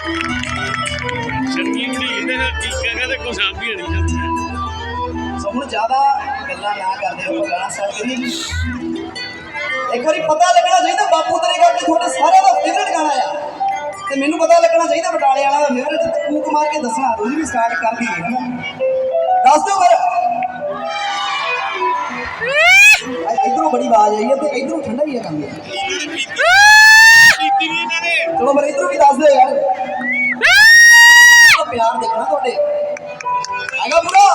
ਸੜਕੀ ਢੀਕ ਤੇ ਨਾਲ ਟੀਕਾ ਕਹਿੰਦੇ ਕੋ ਸਾਂਭੀ ਨਹੀਂ ਜਾਂਦੀ ਸੋ ਹੁਣ ਜ਼ਿਆਦਾ ਗੱਲਾਂ ਨਾ ਕਰਦੇ ਹੋ ਗਾਣਾ ਸਾਡ ਕਰੀ ਇੱਕ ਵਾਰੀ ਪਤਾ ਲੱਗਣਾ ਚਾਹੀਦਾ ਬਾਪੂ ਤੇਰੇ ਕਰਕੇ ਤੁਹਾਡੇ ਸਾਰਿਆਂ ਦਾ ਫੇਵਰਟ ਗਾਣਾ ਆ। ਤੇ ਮੈਨੂੰ ਪਤਾ ਲੱਗਣਾ ਚਾਹੀਦਾ ਬਟਾਲੇ ਵਾਲਾ ਦਾ ਫੇਵਰਟ ਤੇ ਕੂਕ ਮਾਰ ਕੇ ਦੱਸਣਾ ਤੁਸੀਂ ਵੀ ਸਟਾਰਟ ਕਰ ਦਈਏ ਹਨਾ ਦੱਸ ਦਿਓ ਫਿਰ। ਆ- ਇੱਧਰੋਂ ਬੜੀ ਆਵਾਜ਼ ਆਈ ਹੈ ਤੇ ਇੱਧਰੋਂ ਠੰਡਾ ਹੀ ਹੈ ਕੰਮ। ਚਲੋ ਮੇਰੇ ਇੱਧਰੋਂ ਵੀ ਦੱਸ ਦਿਓ ਯਾਰ। ਆਹ ਦੇਖਣਾ ਤੁਹਾਡੇ। ਆਗਾ ਪੂਰਾ?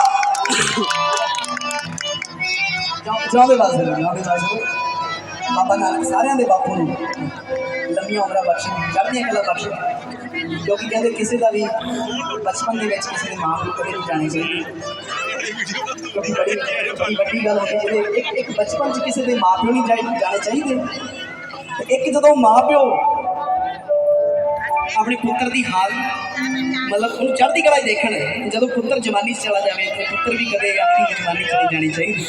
ਜਾਵੇ ਵਾਸਤੇ ਜਾਵੇ ਵਾਸਤੇ। ਬਾਬਾ ਨਾਨਕ ਸਾਰਿਆਂ ਦੇ ਬਾਪੂ ਨੂੰ ਲੰਮੀਆਂ ਉਮਰਾਂ ਬਖਸ਼ਣ, ਚੜ੍ਹਦੀਆਂ ਕਲਾ ਬਖਸ਼ਣ। ਕਿਉਂਕਿ ਕਹਿੰਦੇ ਕਿਸੇ ਦਾ ਵੀ ਬਚਪਨ ਦੇ ਵਿੱਚ ਕਿਸੇ ਦੇ ਮਾਂ ਪਿਓ ਕਦੇ ਨਹੀਂ ਜਾਣੇ ਚਾਹੀਦੇ। ਕਿਉਂਕਿ ਬੜੀ ਵੱਡੀ ਗੱਲ ਹੁੰਦੀ ਜਿਹੜੇ ਇੱਕ ਇੱਕ ਬਚਪਨ 'ਚ ਕਿਸੇ ਦੇ ਮਾਂ ਪਿਓ ਨਹੀਂ ਜਾਣੇ ਚਾਹੀਦੇ। ਇੱਕ ਜਦੋਂ ਮਾਂ ਪਿਓ ਆਪਣੇ ਪੁੱਤਰ ਦੀ ਹਾਲ, ਮਤਲਬ ਉਹਨੂੰ ਚੜ੍ਹਦੀ ਕਲਾ ਦੇਖਣ। ਜਦੋਂ ਪੁੱਤਰ ਜਵਾਨੀ 'ਚ ਚਲਾ ਜਾਵੇ, ਤੇ ਪੁੱਤਰ ਵੀ ਕਦੇ ਆਪਣੀ ਜਵਾਨੀ 'ਚ ਨਹੀਂ ਜਾਣੀ ਚਾਹੀਦੀ।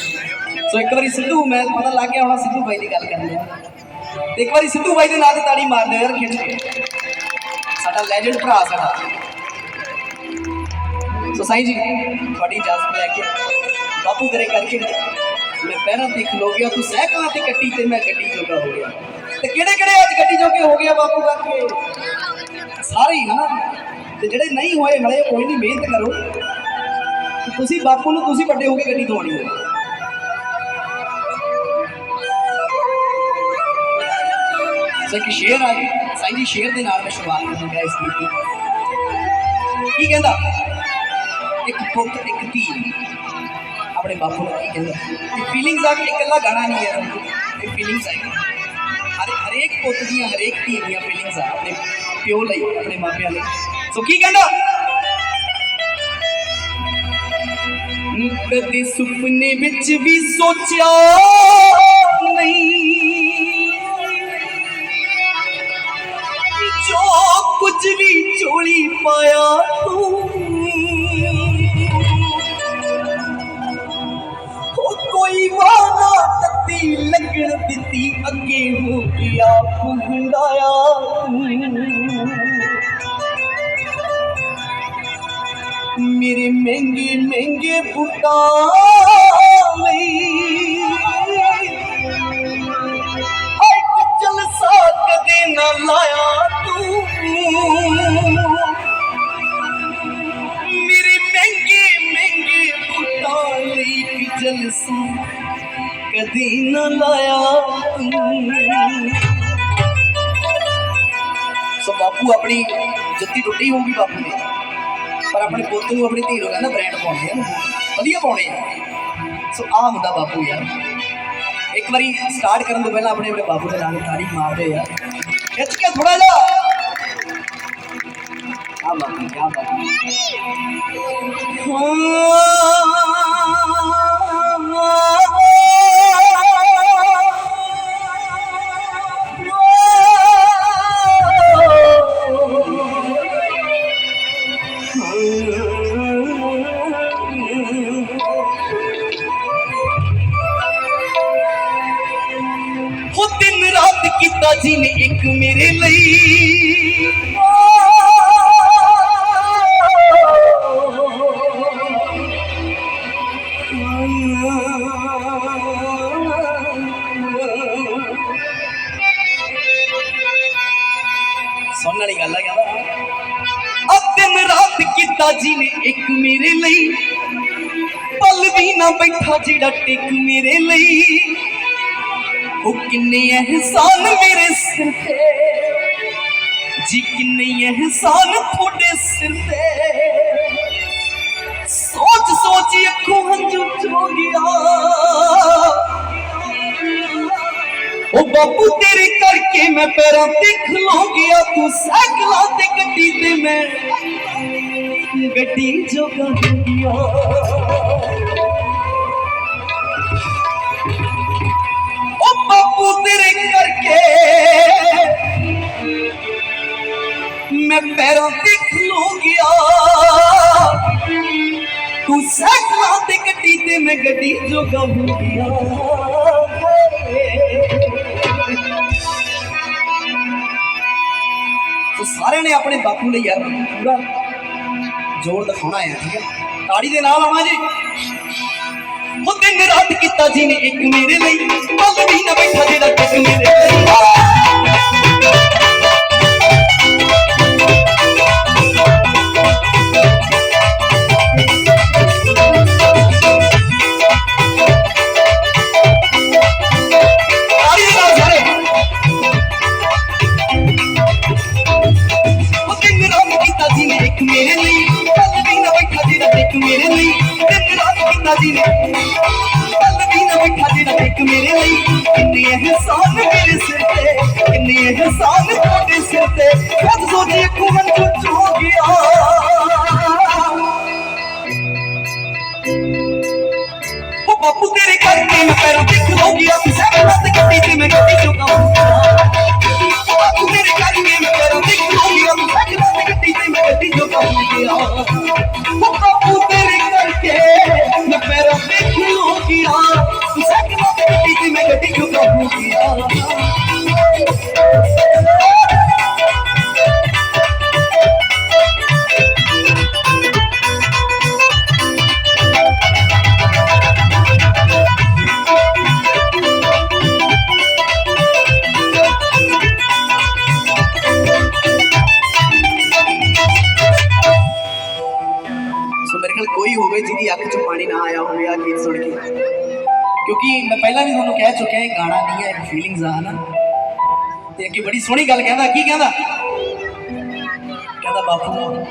ਸੋ ਇੱਕ ਵਾਰੀ ਸਿੱਧੂ, ਮੈਂ ਪਤਾ ਲੱਗ ਗਿਆ ਹੋਣਾ ਸਿੱਧੂ ਬਾਈ ਦੀ ਗੱਲ ਕਰਨੀ ਆ ਇੱਕ ਵਾਰੀ ਸਿੱਧੂ ਬਾਈ ਦੇ ਨਾਂ ਤੇ ਤਾੜੀ ਮਾਰ ਦਿਓ ਯਾਰ ਖਿੱਚ ਕੇ ਸਾਡਾ ਲੈਜੈਂਡ ਭਰਾ ਸਾਡਾ। ਸੋ ਸਾਈ ਜੀ, ਤੁਹਾਡੀ ਇਜਾਜ਼ਤ ਲੈ ਕੇ ਬਾਪੂ ਤੇਰੇ ਕਰਕੇ ਮੈਂ ਪਹਿਰਾਂ ਤੇ ਖਲੋ ਗਿਆ, ਤੂੰ ਸਾਈਕਲਾਂ ਤੇ ਕੱਟੀ ਤੇ ਮੈਂ ਗੱਡੀ ਜੋਗਾ ਹੋ ਗਿਆ। ਤੇ ਕਿਹੜੇ ਕਿਹੜੇ ਅੱਜ ਗੱਡੀ ਜੋਗੇ ਹੋ ਗਿਆ ਬਾਪੂ ਕਰਕੇ? ਸਾਰੇ ਹੀ ਹਨਾ ਤੇ ਜਿਹੜੇ ਨਹੀਂ ਹੋਏ ਹਲੇ ਕੋਈ ਨਹੀਂ, ਮਿਹਨਤ ਕਰੋ। ਤੁਸੀਂ ਬਾਪੂ ਨੂੰ ਤੁਸੀਂ ਵੱਡੇ ਹੋ ਕੇ ਗੱਡੀ ਦਵਾਉਣੀ ਹੈ। ਸੋ ਸ਼ੇਰ ਆ ਜੀ। ਸਾਈਂ ਸ਼ੇਰ ਦੇ ਨਾਲ ਮੈਂ ਸ਼ੁਰੂਆਤ ਕਰਾਂਗਾ ਇਸ ਗੀਤ ਦੀ। ਕੀ ਕਹਿੰਦਾ? ਇੱਕ ਪੁੱਤ, ਇੱਕ ਧੀ। ਆਪਣੇ ਬਾਪੂ ਨੂੰ ਕੀ ਕਹਿੰਦਾ? ਇਹ ਫੀਲਿੰਗਸ ਆ ਕਿ ਇਕੱਲਾ ਗਾਣਾ ਨਹੀਂ ਹੈ। ਇਹ ਫੀਲਿੰਗਸ ਆ ਹਰ ਹਰੇਕ ਪੁੱਤ ਦੀਆਂ, ਹਰੇਕ ਧੀ ਦੀਆਂ ਫੀਲਿੰਗਸ ਆ ਆਪਣੇ। ਪਿਓ ਲਈ, ਆਪਣੇ ਮਾਪਿਆਂ ਲਈ। ਸੋ ਕੀ ਕਹਿੰਦਾ? ਕਦੇ ਸੁਪਨੇ ਵਿੱਚ ਵੀ ਸੋਚਿਆ ਨਹੀਂ। ਜੋ ਕੁਝ ਵੀ ਝੋਲੀ ਪਾਇਆ ਤੂੰ ਕੋਈ ਵਾਦਾ ਤੱਤੀ ਲੱਗਣ ਦਿੱਤੀ, ਅੱਗੇ ਹੋ ਗਿਆ ਪੁੰਡਾਇਆ ਮੇਰੇ ਮਹਿੰਗੇ ਮਹਿੰਗੇ ਬੁੱਟਾਂ ਲਈ ਇੱਕ ਜਲਸਾ ਕਦੇ ਨਾ ਲਾਇਆ ਤੂੰ ਮੇਰੇ ਮਹਿੰਗੇ ਮਹਿੰਗੇ ਬੁੱਟਾਂ ਲਈ ਇੱਕ ਜਲਸਾ ਕਦੇ ਨਾ ਲਾਇਆ ਤੂੰ ਸੋ ਬਾਪੂ ਆਪਣੀ ਜੁੱਤੀ ਟੁੱਟੀ ਹੋਊਗੀ ਬਾਪੂ ਦੀ ਪਰ ਆਪਣੇ ਪੁੱਤ ਨੂੰ ਆਪਣੀ ਧੀ ਨੂੰ ਕਹਿੰਦਾ ਬ੍ਰਾਂਡ ਪਾਉਣੇ ਆ। ਵਧੀਆ ਪਾਉਣੇ ਆ। ਸੋ ਆ ਹੁੰਦਾ ਬਾਪੂ ਯਾਰ। ਇੱਕ ਵਾਰੀ ਸਟਾਰਟ ਕਰਨ ਤੋਂ ਪਹਿਲਾਂ ਆਪਣੇ ਆਪਣੇ ਬਾਪੂ ਦੇ ਨਾਲ ਤਾੜੀ ਮਾਰਦੇ ਯਾਰ ਖਿੱਚ ਕੇ ਥੋੜਾ ਜਿਹਾ। ਆ ਬਾਪੂ ਕੀ ਬਾਪੂ। ਹੋ। ਰਾਤ ਜੀ ਨੇ ਇੱਕ ਮੇਰੇ ਲਈ। ਸੁਣਨ ਵਾਲੀ ਗੱਲ ਆ ਕਹਿੰਦਾ ਆ ਰਾਤ ਕੀਤਾ ਜੀ ਨੇ ਇੱਕ ਮੇਰੇ ਲਈ। ਪਲ ਵੀ ਨਾ ਬੈਠਾ ਜਿਹੜਾ ਟਿਕ ਮੇਰੇ ਲਈ। ਉਹ ਕਿੰਨੇ ਅਹਿਸਾਨ ਮੇਰੇ ਸਿਰ ਤੇ ਜੀ ਕਿੰਨੇ ਅਹਿਸਾਨ ਤੁਹਾਡੇ ਸਿਰ ਤੇ ਸੋਚ ਸੋਚ ਅੱਖੋਂ ਹੰਝੂ ਚੋ ਗਿਆ ਉਹ ਬਾਪੂ ਤੇਰੇ ਕਰਕੇ ਮੈਂ ਪੈਰਾਂ ਤੇ ਖਲੋ ਗਿਆ ਤੂੰ ਸਾਈਕਲਾਂ ਤੇ ਗੱਡੀ ਤੇ ਮੈਂ ਗੱਡੀ ਜੋਗਾ ਪੈਰਾਂ ਤੇ ਖਲੋ ਗਿਆ। ਤੂੰ ਸਾਈਕਲਾਂ ਤੇ ਗੱਡੀ ਤੇ ਮੈਂ ਗੱਡੀ ਜੋਗਾ ਹੋ ਗਿਆ। ਸੋ ਸਾਰਿਆਂ ਨੇ ਆਪਣੇ ਬਾਪੂ ਲਈ ਯਾਰ ਪੂਰਾ ਜੋਰ ਦਿਖਾਉਣਾ ਹੈ ਠੀਕ ਹੈ? ਤਾੜੀ ਦੇ ਨਾਲ ਆਉਣਾ ਜੀ। ਉਹ ਦਿਨ ਰਾਤ ਕੀਤਾ ਜੀ ਨੇ ਇੱਕ ਮੇਰੇ ਲਈ। ਪਲ ਵੀ ਨਾ ਬੈਠਾ ਜਿਹੜਾ ਟਿਕ ਮੇਰੇ ਲਈ। ਨੇ ਪਲ ਵੀ ਨਾ ਬੈਠਾ ਜਿਹੜਾ ਟਿਕ ਮੇਰੇ ਲਈ। ਕਿੰਨੇ ਅਹਿਸਾਨ ਮੇਰੇ ਸਿਰ ਤੇ, ਕਿੰਨੇ ਅਹਿਸਾਨ ਤੁਹਾਡੇ ਸਿਰ ਤੇ। ਖੁਦ ਸੋਚੀ ਅੱਖੋਂ ਮਨ ਕੁਝ ਗਿਆ। ਉਹ ਬਾਪੂ ਤੇਰੇ ਕਰਕੇ ਮੈਂ ਪੈਰਾਂ ਤੇ ਹੋ ਗਿਆ। ਤੂੰ ਸਭ ਮਤ ਗੱਡੀ ਤੇ ਮੈਂ ਗੱਡੀ ਚੁਕਾਉਂਗਾ ਉਹ ਬਾਪੂ ਮੇਰੇ ਕੋਲ ਕੋਈ ਹੋਵੇ ਜਿਹਦੀ ਅੱਖ 'ਚ ਪਾਣੀ ਨਾ ਆਇਆ ਹੋਵੇ ਆ ਗੀਤ ਸੁਣ ਕੇ। ਕਿਉਂਕਿ ਮੈਂ ਪਹਿਲਾਂ ਵੀ ਤੁਹਾਨੂੰ ਕਹਿ ਚੁੱਕਿਆ, ਇਹ ਗਾਣਾ ਨਹੀਂ ਹੈ, ਇੱਕ ਫੀਲਿੰਗਸ ਆ ਨਾ ਤੇ ਅੱਗੇ ਬੜੀ ਸੋਹਣੀ ਗੱਲ ਕਹਿੰਦਾ, ਕੀ ਕਹਿੰਦਾ? ਕਹਿੰਦਾ, ਬਾਪੂ,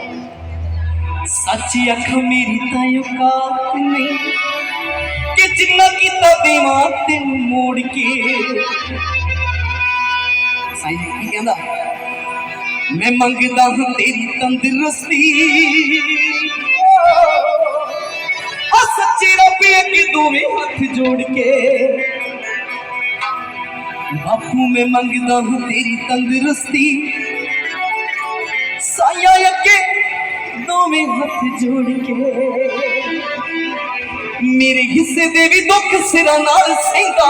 ਸੱਚੀ ਅੱਖ ਮੇਰੀ ਤਾਂ ਔਕਾਤ ਨਹੀਂ ਕਿ ਜਿੰਨਾ ਕੀਤਾ ਦੇਵਾਂ ਤੈਨੂੰ ਮੋੜ ਕੇ। ਸਾਈਂ ਕੀ ਕਹਿੰਦਾ? ਮੈਂ ਮੰਗਦਾ ਹਾਂ ਤੇਰੀ ਤੰਦਰੁਸਤੀ। ਆ ਸੱਚੇ ਰੱਬ ਅੱਗੇ ਦੋਵੇਂ ਹੱਥ ਜੋੜ ਕੇ। ਬਾਪੂ, ਮੈਂ ਮੰਗਦਾ ਹਾਂ ਤੇਰੀ ਤੰਦਰੁਸਤੀ ਸਾਇਆ ਅੱਗੇ ਦੋਵੇਂ ਹੱਥ ਜੋੜ ਕੇ। ਮੇਰੇ ਹਿੱਸੇ ਦੇ ਵੀ ਦੁੱਖ ਸਿਰਾਂ ਨਾਲ ਸਹਿੰਦਾ।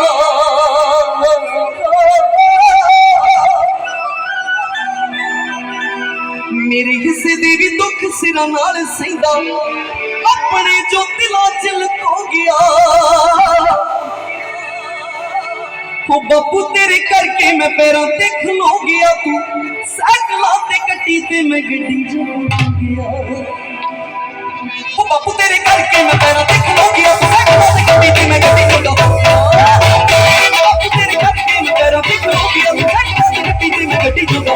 ਮੇਰੇ ਹਿੱਸੇ ਦੇ ਵੀ ਦੁੱਖ ਸਿਰਾਂ ਨਾਲ ਸਹਿੰਦਾ। ਆਪਣੇ ਜੋ ਦਿਲਾਂ ਚ ਲੁਕੋ ਗਿਆ। ਉਹ ਬਾਪੂ ਤੇਰੇ ਕਰਕੇ ਮੈਂ ਪੈਰਾਂ ਤੇ ਖਲੋ ਗਿਆ। ਤੂੰ ਸਾਈਕਲਾਂ ਤੇ ਗੱਡੀ ਤੇ ਮੈਂ ਗੱਡੀ ਚ ਗਿਆ। ਉਹ ਬਾਪੂ ਤੇਰੇ ਕਰਕੇ ਮੈਂ ਪੈਰਾਂ ਤੇ ਖਲੋ ਗਿਆ। ਤੂੰ ਸਾਈਕਲਾਂ ਤੇ ਗੱਡੀ ਤੇ ਮੈਂ ਗੱਡੀ ਚ ਗਿਆ। ਬਾਪੂ ਤੇਰੇ ਕਰਕੇ ਮੈਂ ਪੈਰਾਂ ਤੇ ਖਲੋ ਗਿਆ। ਤੂੰ ਸਾਈਕਲਾਂ ਤੇ ਗੱਡੀ ਤੇ ਮੈਂ ਗੱਡੀ ਚ ਗਿਆ।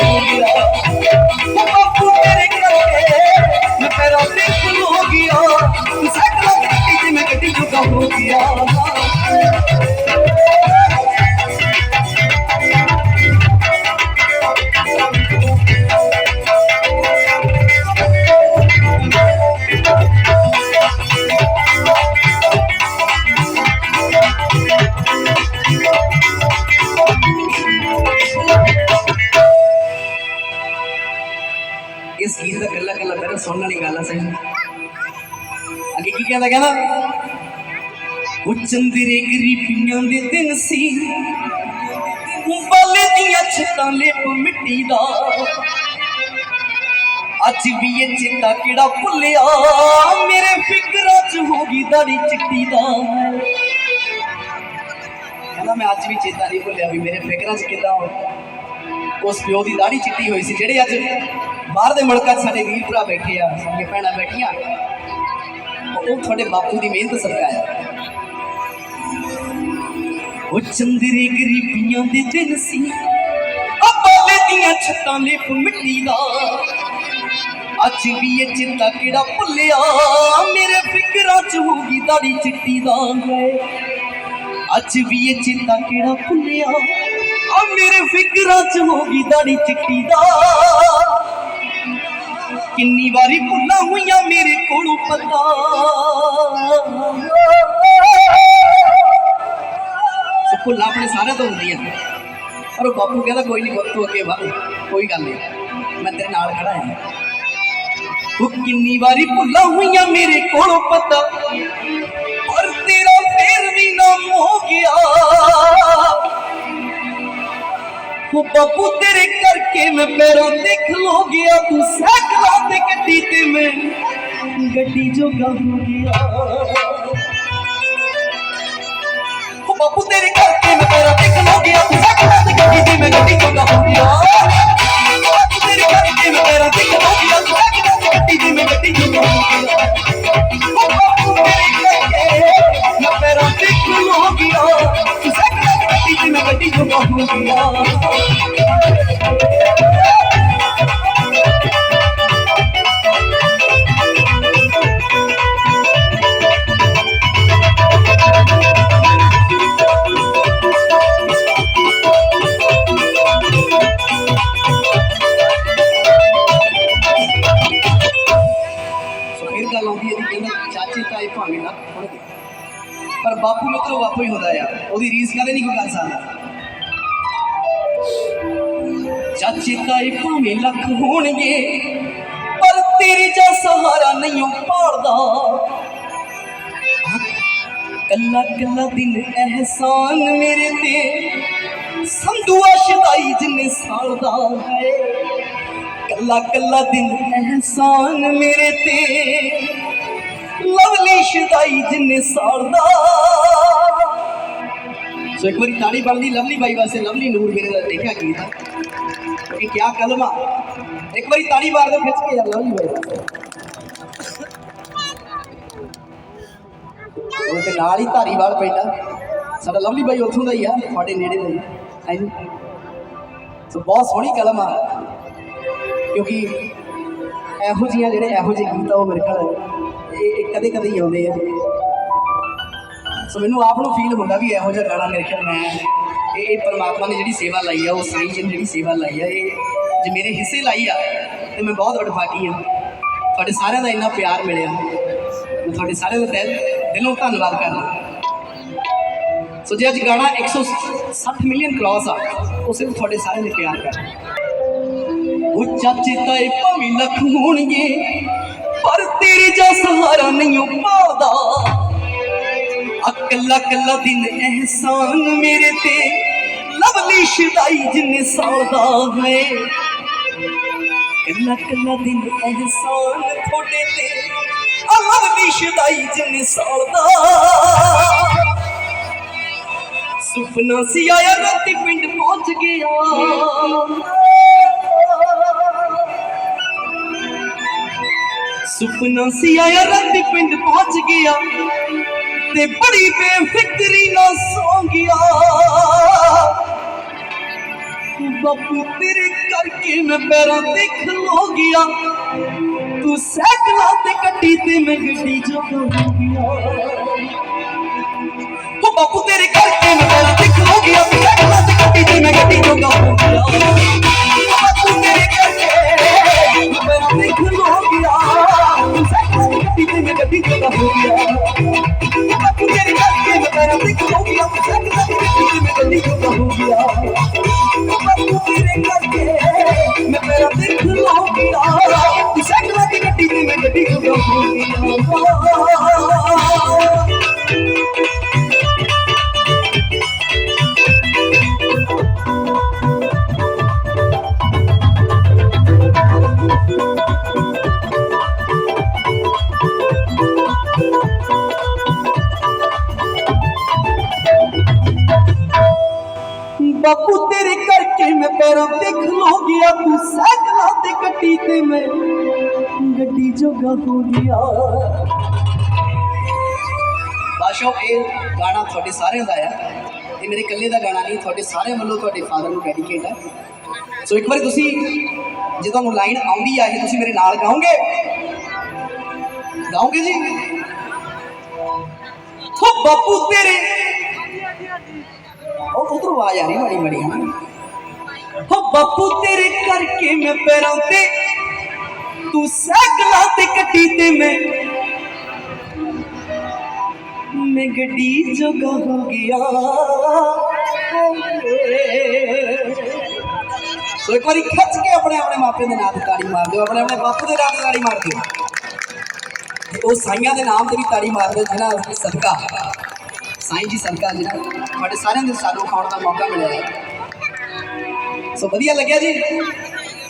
ਸੁਣਨ ਵਾਲੀ ਗੱਲ ਆ ਸਹੀ। ਅੱਗੇ ਕੀ ਕਹਿੰਦਾ ਕਹਿੰਦਾ? ਉਹ ਚੰਦਰੇ ਗਰੀਬੀਆਂ ਦੇ ਦਿਨ ਸੀ। ਬਾਲੇ ਦੀਆਂ ਛੱਤਾਂ ਲਿਪ ਮਿੱਟੀ ਦਾ। ਅੱਜ ਵੀ ਇਹ ਚਿੱਤਾ ਕਿਹੜਾ ਭੁੱਲਿਆ? ਮੇਰੇ ਫਿਕਰਾਂ 'ਚ ਹੋ ਗਈ ਦਾੜੀ ਚਿੱਟੀ ਦਾ। ਕਹਿੰਦਾ, ਮੈਂ ਅੱਜ ਵੀ ਚੇਤਾ ਨਹੀਂ ਭੁੱਲਿਆ ਵੀ ਮੇਰੇ ਫਿਕਰਾਂ 'ਚ ਕਿੱਦਾਂ ਉਸ ਪਿਓ ਦੀ ਦਾੜੀ ਚਿੱਟੀ ਹੋਈ ਸੀ, ਜਿਹੜੇ ਅੱਜ ਬਾਹਰ ਦੇ ਮੁਲਕਾਂ 'ਚ ਸਾਡੇ ਵੀਰ ਭਰਾ ਬੈਠੇ ਆ, ਸਾਡੀਆਂ ਭੈਣਾਂ ਬੈਠੀਆਂ। ਉਹ ਤੁਹਾਡੇ ਬਾਪੂ ਦੀ ਮਿਹਨਤ ਸਦਕਾ ਆ ਉਹ ਚੰਦਰੇ ਗਰੀਬੀਆਂ ਦੇ ਦਿਨ ਸੀ। ਅੱਬਾਲੇ ਦੀਆਂ ਛੱਤਾਂ ਲਿਪ ਮਿੱਟੀ ਦਾ। ਅੱਜ ਵੀ ਇਹ ਚਿੰਤਾ ਕਿਹੜਾ ਭੁੱਲਿਆ? ਮੇਰੇ ਫਿਕਰਾਂ 'ਚ ਹੋ ਗਈ ਦਾੜੀ ਚਿੱਟੀ ਦਾ ਹੈ ਅੱਜ ਵੀ ਇਹ ਚਿੰਤਾ ਕਿਹੜਾ ਭੁੱਲਿਆ? ਆ ਮੇਰੇ ਫਿਕਰਾਂ 'ਚ ਹੋਗੀ ਗਈ ਦਾੜੀ ਚਿੱਟੀ ਦਾ। ਕਿੰਨੀ ਵਾਰੀ ਭੁੱਲਾਂ ਹੋਈਆਂ ਮੇਰੇ ਕੋਲੋਂ ਪਤਾ ਸੋ ਭੁੱਲਾਂ ਆਪਣੇ ਸਾਰਿਆਂ ਤੋਂ ਹੁੰਦੀਆਂ ਪਰ ਉਹ ਬਾਪੂ ਕਹਿੰਦਾ ਕੋਈ ਨਹੀਂ ਤੂੰ ਅੱਗੇ ਵਧ ਕੋਈ ਗੱਲ ਨਹੀਂ ਮੈਂ ਤੇਰੇ ਨਾਲ ਖੜਾ ਹਾਂ ਉਹ ਕਿੰਨੀ ਵਾਰੀ ਭੁੱਲਾਂ ਹੋਈਆਂ ਮੇਰੇ ਕੋਲੋਂ ਪਤਾ ਪਰ ਤੇਰਾ ਫੇਰ ਵੀ ਨਾ ਹੋ ਗਿਆ ਹੋ ਬਾਪੂ ਤੇਰੇ ਕਰਕੇ ਮੈਂ ਪੈਰਾਂ ਤੇ ਖਲੋ ਗਿਆ ਤੂੰ ਸਾਈਕਲਾਂ ਤੇ ਗੱਡੀ ਤੇ ਮੈਂ ਗੱਡੀ ਜੋਗਾ ਹੋ ਗਿਆ ਹੋ ਬਾਪੂ ਤੇਰੇ ਕਰਕੇ ਮੈਂ ਪੈਰਾਂ ਤੇ ਖਲੋ ਗਿਆ। ਤੂੰ ਸਾਈਕਲਾਂ ਤੇ ਗੱਡੀ ਤੇ ਮੈਂ ਗੱਡੀ ਜੋਗਾ ਹੋ ਗਿਆ ਤੇਰੇ ਕਰਕੇ ਮੈਂ ਪੈਰਾਂ ਤੇ ਖਲੋ ਗਿਆ। ਚਾਚੇ ਤਾਏ ਭਾਵੇਂ ਲੱਖ ਪਰ ਬਾਪੂ ਮਿੱਤਰੋ ਬਾਪੂ ਹੀ ਹੁੰਦਾ ਆ। ਉਹਦੀ ਰੀਸ ਕਦੇ ਨਹੀਂ ਕੋਈ ਕਰ ਸਕਦਾ ਚਾਚੇ ਤਾਏ ਭਾਵੇਂ ਲੱਖ ਹੋਣਗੇ, ਪਰ ਤੇਰੇ ਜਾ ਸਹਾਰਾ ਨਹੀਂ ਪਾੜਦਾ ਕੱਲਾ ਕੱਲਾ ਦਿਨ ਅਹਿਸਾਨ ਮੇਰੇ ਤੇ ਸੰਧੂਆ ਸ਼ਦਾਈ ਜਿੰਨੇ ਸਾਲ ਦਾ ਹੈ। ਕੱਲਾ ਕੱਲਾ ਦਿਨ ਅਹਿਸਾਨ ਮੇਰੇ ਤੇ। ਲਵਲੀ ਸ਼ਦਾਈ ਜਿੰਨੇ ਸਾਲ ਸੋ ਇੱਕ ਵਾਰੀ ਤਾੜੀ ਬਣਦੀ ਲਵਲੀ ਬਾਈ ਵਾਸਤੇ, ਲਵਲੀ ਨੂਰ ਮੇਰੇ ਦਾ ਦੇਖਿਆ ਗੀਤ ਇਹ ਕਿ ਕਿਆ ਕਲਮਾ ਇੱਕ ਵਾਰੀ ਤਾੜੀ ਮਾਰ ਦੋ ਖਿੱਚ ਕੇ ਯਾਰ ਲਵਲੀ ਬਾਈ ਉਹ ਤੇ ਨਾਲ ਹੀ ਧਾਰੀਵਾਲ ਪੈਂਦਾ। ਸਾਡਾ ਲਵਲੀ ਬਾਈ ਉੱਥੋਂ ਦਾ ਹੀ ਆ, ਤੁਹਾਡੇ ਨੇੜੇ ਦਾ ਹੀ ਹੈ ਸੋ ਬਹੁਤ ਸੋਹਣੀ ਕਲਮ ਆ। ਕਿਉਂਕਿ ਇਹੋ ਜਿਹੀਆਂ ਜਿਹੜੇ ਇਹੋ ਜਿਹੇ ਗੀਤ ਆ, ਉਹ ਮੇਰੇ ਕੋਲ ਇਹ ਕਦੇ ਕਦੇ ਹੀ ਆਉਂਦੇ ਆ। ਸੋ ਮੈਨੂੰ ਆਪ ਨੂੰ ਫੀਲ ਹੁੰਦਾ ਵੀ ਇਹੋ ਜਿਹਾ ਗਾਣਾ ਮੇਰੇ ਖਿਆਲ ਮੈਂ ਇਹ ਇਹ ਪਰਮਾਤਮਾ ਨੇ ਜਿਹੜੀ ਸੇਵਾ ਲਾਈ ਆ, ਉਹ ਸਾਈਂ ਜੀ ਨੇ ਜਿਹੜੀ ਸੇਵਾ ਲਾਈ ਆ, ਇਹ ਜੇ ਮੇਰੇ ਹਿੱਸੇ ਲਾਈ ਆ, ਤੇ ਮੈਂ ਬਹੁਤ ਵਡਭਾਗੀ ਆ। ਤੁਹਾਡੇ ਸਾਰਿਆਂ ਦਾ ਇੰਨਾ ਪਿਆਰ ਮਿਲਿਆ। ਮੈਂ ਤੁਹਾਡੇ ਸਾਰਿਆਂ ਦਾ ਦਿਲ ਦਿਲੋਂ ਧੰਨਵਾਦ ਕਰਦਾ। ਸੋ ਜੇ ਅੱਜ ਗਾਣਾ 160 ਮਿਲੀਅਨ ਕ੍ਰਾਸ ਆ, ਉਹ ਸਿਰਫ ਤੁਹਾਡੇ ਸਾਰਿਆਂ ਦੇ ਪਿਆਰ ਕਰਕੇ ਉੱਚਾ ਚਾਚੇ ਭਾਵੇਂ ਲੱਖ ਹੋਣਗੇ ਤੇਰੇ ਜਾ ਸਹਾਰਾ ਨਹੀਂ ਪਾਦਾ ਅਕਲਾ ਕੱਲਾ ਦਿਨ ਅਹਿਸਾਨ ਮੇਰੇ ਤੇ। ਲਵਲੀ ਸ਼ਦਾਈ ਜਿੰਨੇ ਸਾਲ ਦਾ ਹੈ ਕੱਲਾ ਕੱਲਾ ਦਿਨ ਅਹਿਸਾਨ ਤੁਹਾਡੇ ਤੇ। ਲਵਲੀ ਸ਼ਦਾਈ ਜਿੰਨੇ ਸਾਲ ਦਾ। ਸੁਪਨਾ ਸੀ ਆਇਆ ਰਾਤੀ ਪਿੰਡ ਪਹੁੰਚ ਗਿਆ। ਸੁਪਨਾ ਸੀ ਆਇਆ ਰਾਤੀ ਪਿੰਡ ਪਹੁੰਚ ਗਿਆ ਤੇ ਬੜੀ ਬੇਫਿਕਰੀ ਨਾਲ ਸੌਂ ਗਿਆ। ਬਾਪੂ, ਤੇਰੇ ਕਰਕੇ ਮੈਂ ਪੈਰਾਂ ਤੇ ਖਲੋ ਗਿਆ। ਤੂੰ ਸਾਈਕਲਾਂ ਤੇ ਗੱਡੀ ਤੇ ਮੈਂ ਗੱਡੀ ਜੋਗਾ ਹੋ ਗਿਆ। ਉਹ ਬਾਪੂ, ਤੇਰੇ ਕਰਕੇ ਜੋਗਾ ਹੋ ਗਿਆ ਬਾਸ਼ੋ ਇਹ ਗਾਣਾ ਤੁਹਾਡੇ ਸਾਰਿਆਂ ਦਾ ਆ ਇਹ ਮੇਰੇ ਇਕੱਲੇ ਦਾ ਗਾਣਾ ਨਹੀਂ ਤੁਹਾਡੇ ਸਾਰਿਆਂ ਵੱਲੋਂ ਤੁਹਾਡੇ ਫਾਦਰ ਨੂੰ ਡੈਡੀਕੇਟ ਹੈ ਸੋ ਇੱਕ ਵਾਰੀ ਤੁਸੀਂ ਜੇ ਤੁਹਾਨੂੰ ਲਾਈਨ ਆਉਂਦੀ ਆ ਇਹ ਤੁਸੀਂ ਮੇਰੇ ਨਾਲ ਗਾਓਗੇ ਗਾਓਗੇ ਜੀ ਹੋ ਬਾਪੂ ਤੇਰੇ ਉਹ ਉਧਰੋਂ ਆਵਾਜ਼ ਆ ਰਹੀ ਮਾੜੀ ਮਾੜੀ ਹਨਾ ਹੋ ਬਾਪੂ ਤੇਰੇ ਕਰਕੇ ਮੈਂ ਪੈਰਾਂ ਤੇ ਤੂੰ ਸਾਈਕਲਾਂ ਤੇ ਗੱਡੀ ਤੇ ਮੈਂ ਮੈਂ ਗੱਡੀ ਜੋਗਾ ਹੋ ਗਿਆ। ਸੋ ਇੱਕ ਵਾਰੀ ਖਿੱਚ ਕੇ ਆਪਣੇ ਆਪਣੇ ਮਾਪੇ ਦੇ ਨਾਮ ਤੇ ਤਾੜੀ ਮਾਰ ਦਿਓ, ਆਪਣੇ ਆਪਣੇ ਬਾਪੂ ਦੇ ਨਾਮ ਤੇ ਤਾੜੀ ਮਾਰ ਦਿਓ। ਤੇ ਉਹ ਸਾਈਆਂ ਦੇ ਨਾਮ ਤੇ ਵੀ ਤਾੜੀ ਮਾਰ ਦਿਓ ਜਿਹਨਾਂ ਦਾ ਸਦਕਾ। ਸਾਈਂ ਜੀ ਸਦਕਾ ਜਿਹੜਾ ਤੁਹਾਡੇ ਸਾਰਿਆਂ ਦੇ ਸਾਨੂੰ ਖਾਣ ਦਾ ਮੌਕਾ ਮਿਲਿਆ। ਹੈ ਸੋ ਵਧੀਆ ਲੱਗਿਆ ਜੀ?